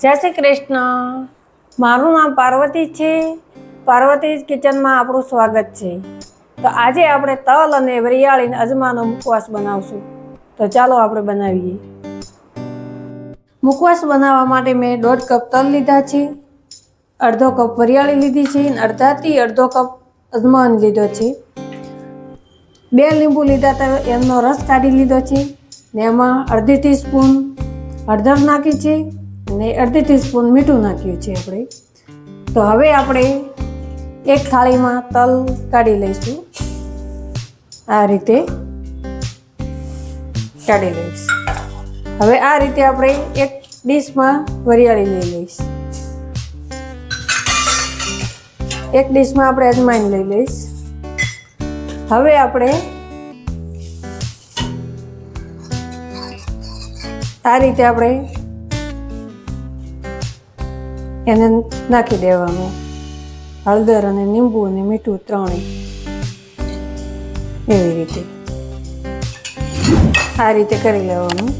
જય શ્રી કૃષ્ણ. મારું નામ પાર્વતી છે. પાર્વતી કિચનમાં આપણું સ્વાગત છે. તો આજે આપણે તલ અને વરિયાળીને અજમાનો મુખવાસ બનાવશું. તો ચાલો આપણે બનાવીએ. મુખવાસ બનાવવા માટે મેં દોઢ કપ તલ લીધા છે. અડધો કપ વરિયાળી લીધી છે અને અડધાથી અડધો કપ અજમાન લીધો છે. બે લીંબુ લીધા હતા, એમનો રસ કાઢી લીધો છે. ને એમાં અડધી ટીસ્પૂન હળદર નાખી છે. અને અડધી ટીસ્પૂન મીઠું નાખ્યું છે આપણે. તો હવે આપણે એક થાળીમાં તલ કાઢી લઈશું. આ રીતે કાઢી લઈશ. હવે આ રીતે આપણે એક ડીશમાં વરિયાળી લઈ લઈશ. એક ડીશમાં આપણે અજમાઈન લઈ લઈશ. હવે આપણે આ રીતે આપણે એને નાખી દેવાનું. હળદર અને લીંબુ અને મીઠું ત્રણેય એવી રીતે. આ રીતે કરી લેવાનું.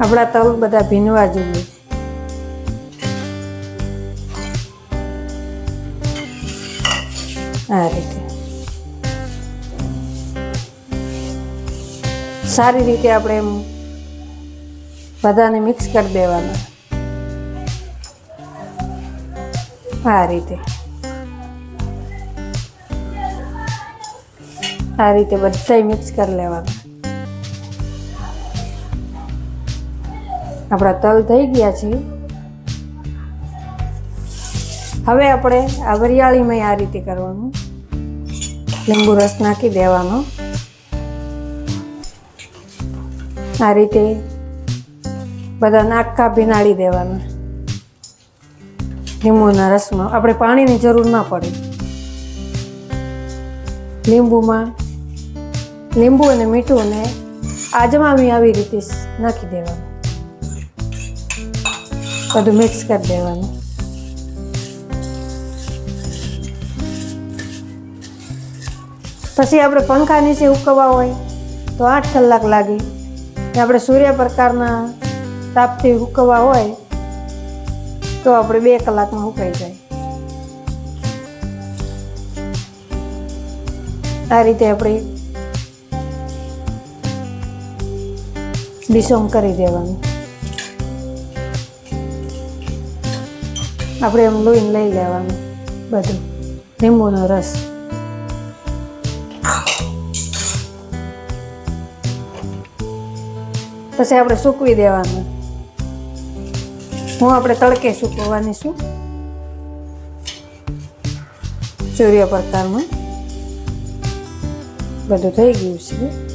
આપણા તલ બધા ભીનવા જોઈએ. આ રીતે. સારી રીતે આપણે એમ બધાને મિક્સ કરી દેવાના. આ રીતે. આ રીતે બધાય મિક્સ કરી લેવાના. આપણા તલ થઈ ગયા છે. હવે આપણે આ વરિયાળીમાં આ રીતે કરવાનું. લીંબુ રસ નાખી દેવાનો. આ રીતે બધા નાખા ભીનાડી દેવાના. લીંબુના રસમાં. આપણે પાણીની જરૂર ના પડે. લીંબુમાં લીંબુ અને મીઠુંને આજમાવી આવી રીતે નાખી દેવાનું. બધું મિક્સ કરી દેવાનું. પછી આપણે પંખા નીચે ઉકવવા હોય તો આઠ કલાક લાગે. ને આપણે સૂર્યપ્રકારના તાપથી હુકવા હોય, તો આપણે બે કલાકમાં હુકાઈ જાય. આ રીતે આપણે ડિસોમ કરી દેવાનું. આપણે એમ લોહીને લઈ લેવાનું, બધું. લીંબુનો રસ. પછી આપણે સૂકવી દેવાનું. હું આપણે તડકે સૂકવવાની છું. સૂર્યપ્રકારમાં બધું થઈ ગયું છે.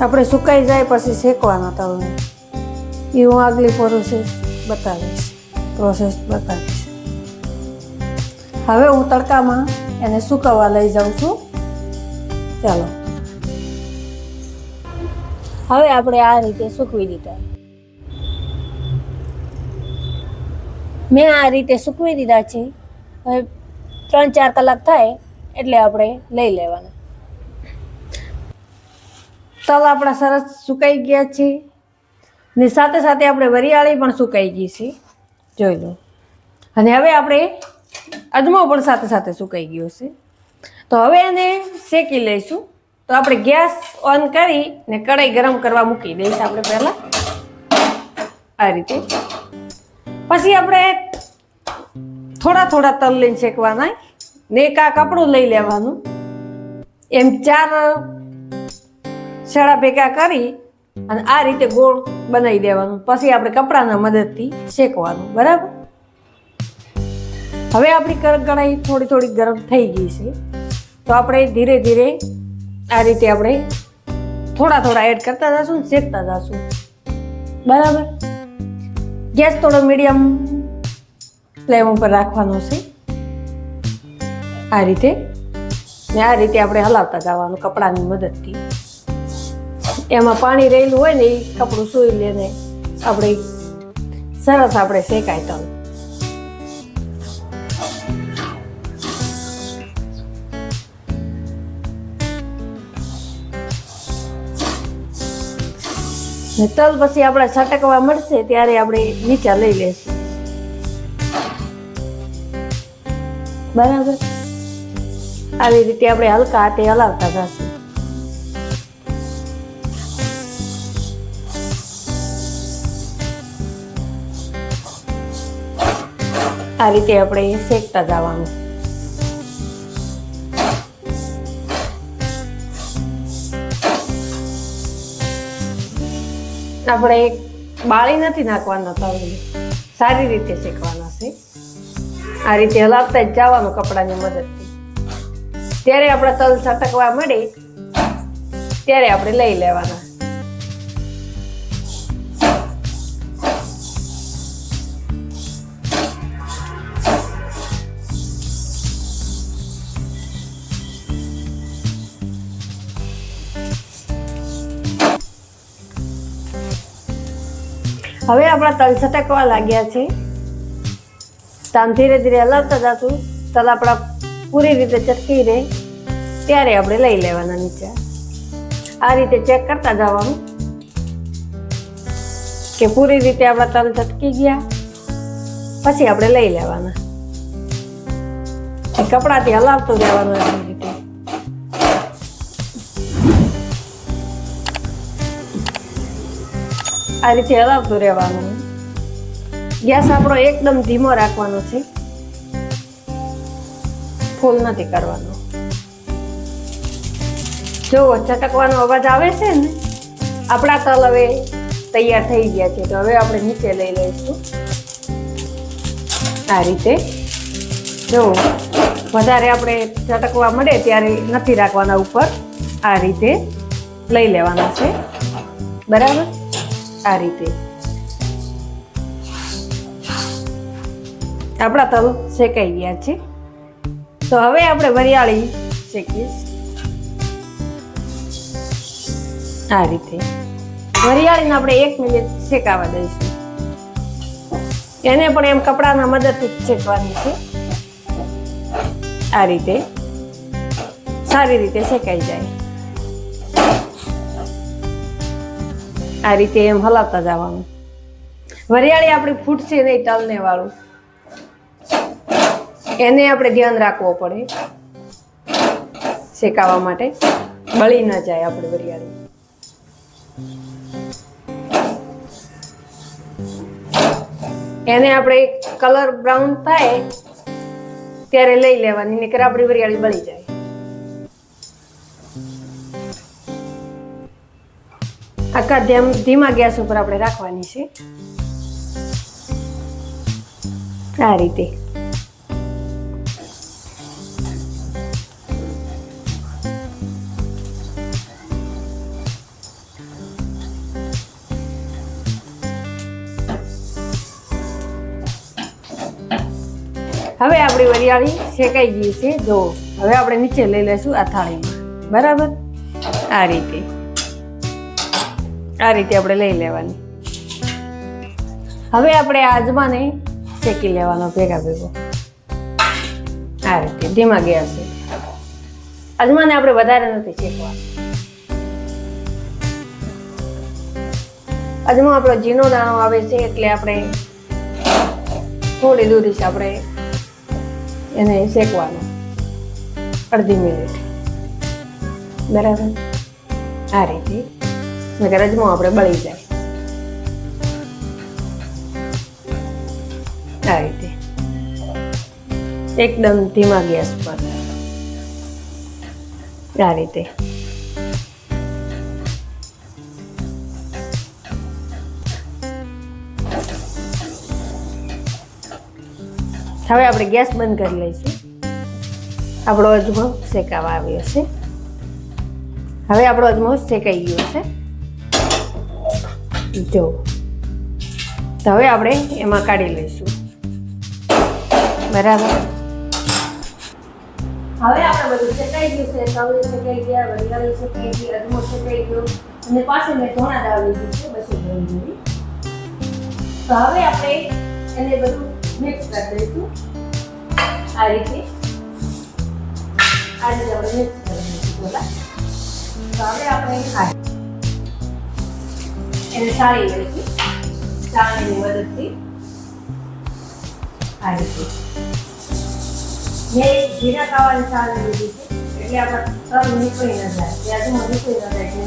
આપણે સુકાઈ જાય પછી શેકવાના તલને એ હું આગલી પ્રોસેસ બતાવીશ. પ્રોસેસ બતાવીશ. હવે હું તડકામાં એને સુકાવવા લઈ જાઉં છું. ચાલો. હવે આપણે આ રીતે સૂકવી દીધા. મેં આ રીતે સૂકવી દીધા છે. હવે ત્રણ ચાર કલાક થાય એટલે આપણે લઈ લેવાના. તલ આપણા સરસ સુકાઈ ગયા છે. ને સાથે સાથે આપણે વરિયાળી પણ સુકાઈ ગઈ છે. જોઈ લો. અને હવે આપણે અજમો પણ સાથે સાથે સુકાઈ ગયો છે. તો હવે એને શેકી લઈશું. તો આપણે ગેસ ઓન કરી ને કઢાઈ ગરમ કરવા મૂકી દઈશ આપણે પહેલાં. આ રીતે. પછી આપણે થોડા થોડા તલ લઈને શેકવાના. ને એક આ કપડું લઈ લેવાનું. એમ ચાર છેડા ભેગા કરી અને આ રીતે ગોળ બનાવી દેવાનું. પછી આપણે કપડાના મદદથી શેકવાનું. બરાબર? હવે આપણી કઢાઈ થોડી થોડી ગરમ થઈ ગઈ છે. તો આપણે ધીરે ધીરે આ રીતે આપણે થોડા થોડા એડ કરતા જશું ને શેકતા જશું. બરાબર? ગેસ થોડો મીડિયમ ફ્લેમ ઉપર રાખવાનો છે. આ રીતે ને આ રીતે આપણે હલાવતા જવાનું કપડાની મદદથી. એમાં પાણી રહેલું હોય ને એ કપડું સૂઈ લઈને આપણે સરસ આપણે શેકાય તલ. ને તલ પછી આપણે છટકવા મળશે ત્યારે આપણે નીચા લઈ લેશું. બરાબર? આવી રીતે આપણે હલકા હાથે હલાવતા જશું. આ રીતે આપણે શેકતા જવાનું. આપણે બાળી નથી નાખવાના તલને સારી રીતે શેકવાના છે. આ રીતે હલાવતા જ જવાનું કપડાની મદદથી. ત્યારે આપણા તલ છટકવા મળે, ત્યારે આપણે લઈ લેવાના. હવે આપણા તલ છટકવા લાગ્યા છે. તાન ધીરે ધીરે હલાવતા જશું. તલ આપણા પૂરી રીતે ચટકી રહે. ત્યારે આપણે લઈ લેવાના નીચે. આ રીતે ચેક કરતા જવાનું. કે પૂરી રીતે આપણા તલ ચટકી ગયા. પછી આપણે લઈ લેવાના. કપડાથી હલાવતું જવાનું આવી રીતે. આ રીતે હલાવતું રહેવાનું. ગેસ આપણો એકદમ ધીમો રાખવાનો છે. ફૂલ નથી કરવાનો. જો ચટકવાનો અવાજ આવે છે ને? આપણા તલ હવે તૈયાર થઈ ગયા છે, તો હવે આપણે નીચે લઈ લઈશું. આ રીતે. જો વધારે આપણે ચટકવા મળે ત્યારે નથી રાખવાના ઉપર. આ રીતે લઈ લેવાના છે. બરાબર? આ રીતે. આપણા તલ શેકાઈ ગયા છે. તો હવે આપણે વરિયાળી શેકીશ આ રીતે. વરિયાળીને આપણે એક મિનિટ શેકાવા દઈશું. એને પણ એમ કપડાના મદદથી શેકવાની છે. આ રીતે. સારી રીતે શેકાઈ જાય. આ રીતે એમ હલાવતા જવાનું. વરિયાળી આપણી ફૂટશે નહીં તલને વાળું. એને આપણે ધ્યાન રાખવો પડે. શેકાવા માટે બળી ન જાય આપણે વરિયાળી. એને આપણે કલર બ્રાઉન થાય ત્યારે લઈ લેવાની, નહીતર આપણી વરિયાળી બળી જાય. આખા ધ્યાન ધીમા ગેસ ઉપર આપણે રાખવાની છે. આ રીતે. હવે આપણી વરિયાળી શેકાઈ ગઈ છે. જો, હવે આપણે નીચે લઈ લઈશું આ થાળીમાં. બરાબર? આ રીતે. આ રીતે આપણે લઈ લેવાની. હવે આપણે આજમાને શેકી લેવાનો ભેગા ભેગો. આ રીતે, ધીમા ગેસ. અજમાને આપણે વધારે નથી શેકવાનું. અજમો આપણો ઝીણો દાણો આવે છે એટલે આપણે થોડી દૂરી છે આપણે એને શેકવાનો. અડધી મિનિટ. બરાબર? આ રીતે. નકર અજમો આપણે બળી જાય. આ રીતે. એકદમ ધીમા ગેસ પર. આ રીતે. હવે આપણે ગેસ બંધ કરી લઈશું. આપણો અજમો શેકાવા આવ્યો છે. હવે આપણો અજમો શેકાઈ ગયો છે. જો. તો હવે આપણે એમાં કાઢી લઈશું. બરાબર? હવે આપણે બધું શેકાઈ ગયું છે. તવી શેકાઈ ગયા, વરિયાળી શેકાઈ ગઈ, અજમો શેકાઈ ગયો. અને પાછળ મેં ધોણા દાળ લીધી છે, બસો ગ્રામ જેવી તો હવે આપણે એને બધું મિક્સ કરી દઈશું. આ રીતે. આ રીતે આપણે મિક્સ કરી દઈશું બોલા તો હવે આપણે હા એને સાળી લઈશું ચાળણીની મદદથી આ રીતે મેં જીરા ખાવાની ચાળણી લીધી છે એટલે આપણે તલ નીકળી ન જાય ત્યાંથી નીકળી ન જાય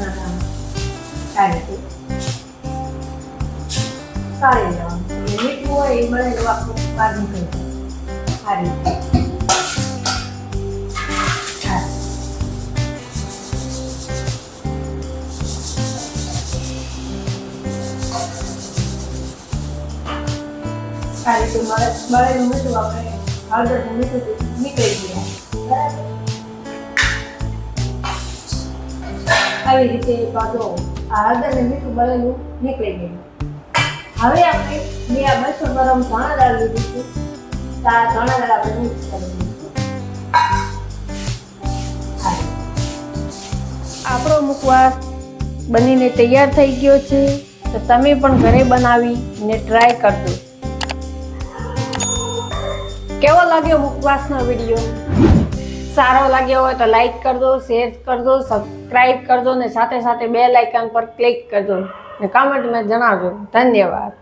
રીતે મળે મળેલું મીઠું આપણે હળદરનું મીઠું નીકળી ગયા આવી રીતે પાછો આ હળદર ને મીઠું મળેલું નીકળી ગયું. હવે આપણે મેં આ બસો ગ્રામ ધાણા દાળ લીધી છે. તો આ દાળ આપણે મિક્સ કરી દઈશું. આપણો મુખવાસ બનીને તૈયાર થઈ ગયો છે. તો તમે પણ ઘરે બનાવીને ટ્રાય કરજો. કેવો લાગ્યો મુખવાસનો વીડિયો સારો લાગ્યો હોય તો લાઈક કરજો શેર કરજો સબસ્ક્રાઈબ કરજો ને સાથે સાથે બે લાઇકન પર ક્લિક કરજો ને કમેન્ટમાં જણાવજો. ધન્યવાદ.